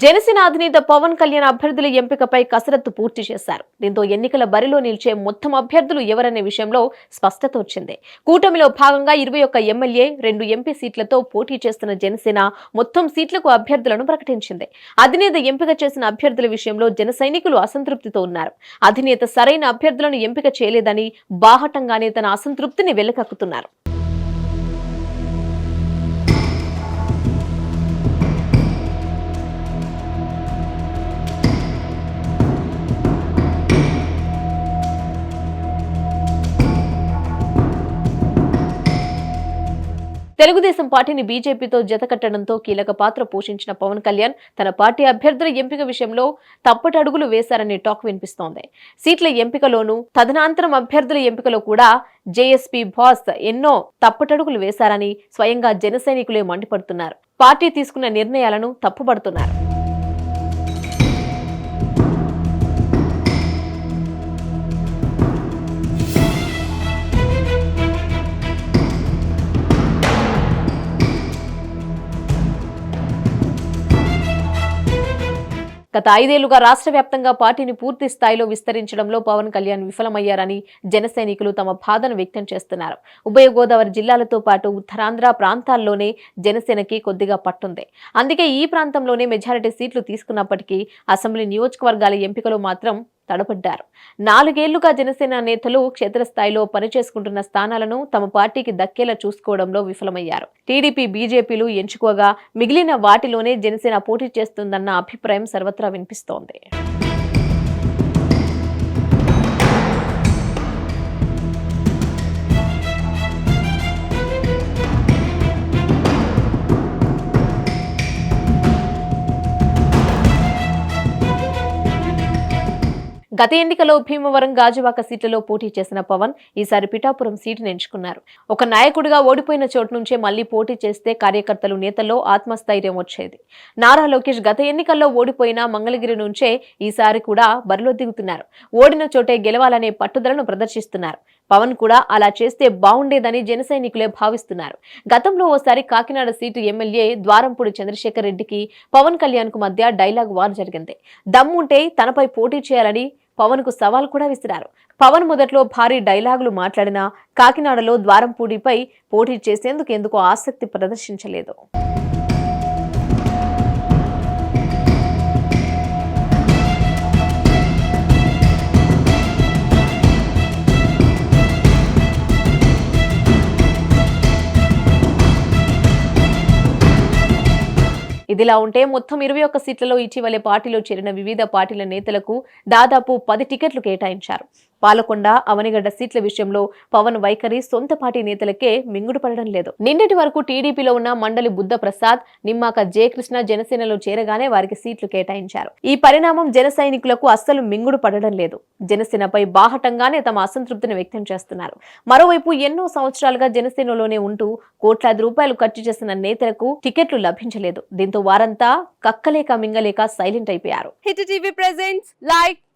జనసేన అధినేత పవన్ కళ్యాణ్ అభ్యర్థుల ఎంపికపై కసరత్తు పూర్తి చేశారు. దీంతో ఎన్నికల బరిలో నిలిచే మొత్తం అభ్యర్థులు ఎవరనే విషయంలో స్పష్టత వచ్చింది. కూటమిలో భాగంగా ఇరవై ఒక్క ఎమ్మెల్యే రెండు ఎంపీ సీట్లతో పోటీ చేస్తున్న జనసేన మొత్తం సీట్లకు అభ్యర్థులను ప్రకటించింది. అధినేత ఎంపిక చేసిన అభ్యర్థుల విషయంలో జన సైనికులు అసంతృప్తితో ఉన్నారు. అధినేత సరైన అభ్యర్థులను ఎంపిక చేయలేదని బాహటంగానే తన అసంతృప్తిని వెల్లకక్కుతున్నారు తెలుగుదేశం పార్టీని బీజేపీతో జతకట్టడంతో కీలక పాత్ర పోషించిన పవన్ కళ్యాణ్ తన పార్టీ అభ్యర్థుల ఎంపిక విషయంలో తప్పటడుగులు వేశారనే టాక్ వినిపిస్తోంది. సీట్ల ఎంపికలోనూ తదనంతరం అభ్యర్థుల ఎంపికలో కూడా జేఎస్పీ బాస్ ఎన్నో తప్పటడుగులు వేశారని స్వయంగా జనసైనికులే మండిపడుతున్నారు. పార్టీ తీసుకున్న నిర్ణయాలను తప్పుపడుతున్నారు గత ఐదేళ్ళుగా రాష్ట్ర వ్యాప్తంగా పార్టీని పూర్తి స్థాయిలో విస్తరించడంలో పవన్ కళ్యాణ్ విఫలమయ్యారని జనసైనికులు తమ బాధను వ్యక్తం చేస్తున్నారు. ఉభయ గోదావరి జిల్లాలతో పాటు ఉత్తరాంధ్ర ప్రాంతాల్లోనే జనసేనకి కొద్దిగా పట్టుంది. అందుకే ఈ ప్రాంతంలోనే మెజారిటీ సీట్లు తీసుకున్నప్పటికీ అసెంబ్లీ నియోజకవర్గాల ఎంపికలో మాత్రం తడబడ్డారు నాలుగేళ్ళుగా జనసేన నేతలు క్షేత్రస్థాయిలో పనిచేసుకుంటున్న స్థానాలను తమ పార్టీకి దక్కేలా చూసుకోవడంలో విఫలమయ్యారు. టీడీపీ బీజేపీలు ఎంచుకోగా మిగిలిన వాటిలోనే జనసేన పోటీ చేస్తుందన్న అభిప్రాయం సర్వత్రా వినిపిస్తోంది. గత ఎన్నికలో భీమవరం గాజువాక సీట్లలో పోటీ చేసిన పవన్ ఈసారి పిఠాపురం సీటును ఎంచుకున్నారు. ఒక నాయకుడిగా ఓడిపోయిన చోటు నుంచే మళ్ళీ పోటీ చేస్తే కార్యకర్తలు నేతల్లో ఆత్మస్థైర్యం వచ్చేది. నారా లోకేష్ గత ఎన్నికల్లో ఓడిపోయిన మంగళగిరి నుంచే ఈసారి కూడా బరిలో దిగుతున్నారు. ఓడిన చోటే గెలవాలనే పట్టుదలను ప్రదర్శిస్తున్నారు. పవన్ కూడా అలా చేస్తే బాగుండేదని జన సైనికులే భావిస్తున్నారు. గతంలో ఓసారి కాకినాడ సీటు ఎమ్మెల్యే ద్వారంపూడి చంద్రశేఖర్ రెడ్డికి పవన్ కళ్యాణ్కు మధ్య డైలాగ్ వార్ జరిగింది. దమ్ముంటే తనపై పోటీ చేయాలని పవన్కు సవాల్ కూడా విసిరారు. పవన్ మొదట్లో భారీ డైలాగులు మాట్లాడినా కాకినాడలో ద్వారంపూడిపై పోటీ చేసేందుకు ఎందుకు ఆసక్తి ప్రదర్శించలేదు. ఇదిలా ఉంటే మొత్తం ఇరవై ఒక్క సీట్లలో ఇటీవలే పార్టీలో చేరిన వివిధ పార్టీల నేతలకు దాదాపు పది టికెట్లు కేటాయించారు. పాలకొండ అవనిగడ్డ సీట్ల విషయంలో పవన్ వైఖరి సొంత పార్టీ నేతలకే మింగుడు పడడం లేదు. నిన్నటి వరకు టీడీపీలో ఉన్న మండలి బుద్ధ ప్రసాద్ నిమ్మాక జయకృష్ణ జనసేనలో చేరగానే వారికి సీట్లు కేటాయించారు. ఈ పరిణామం జన సైనికులకు అస్సలు మింగుడు పడడం లేదు. జనసేనపై బాహటంగానే తమ అసంతృప్తిని వ్యక్తం చేస్తున్నారు. మరోవైపు ఎన్నో సంవత్సరాలుగా జనసేనలోనే ఉంటూ కోట్లాది రూపాయలు ఖర్చు చేసిన నేతలకు టికెట్లు లభించలేదు. దీంతో వారంతా కక్కలేక మింగలేక సైలెంట్ అయిపోయారు. Hit TV like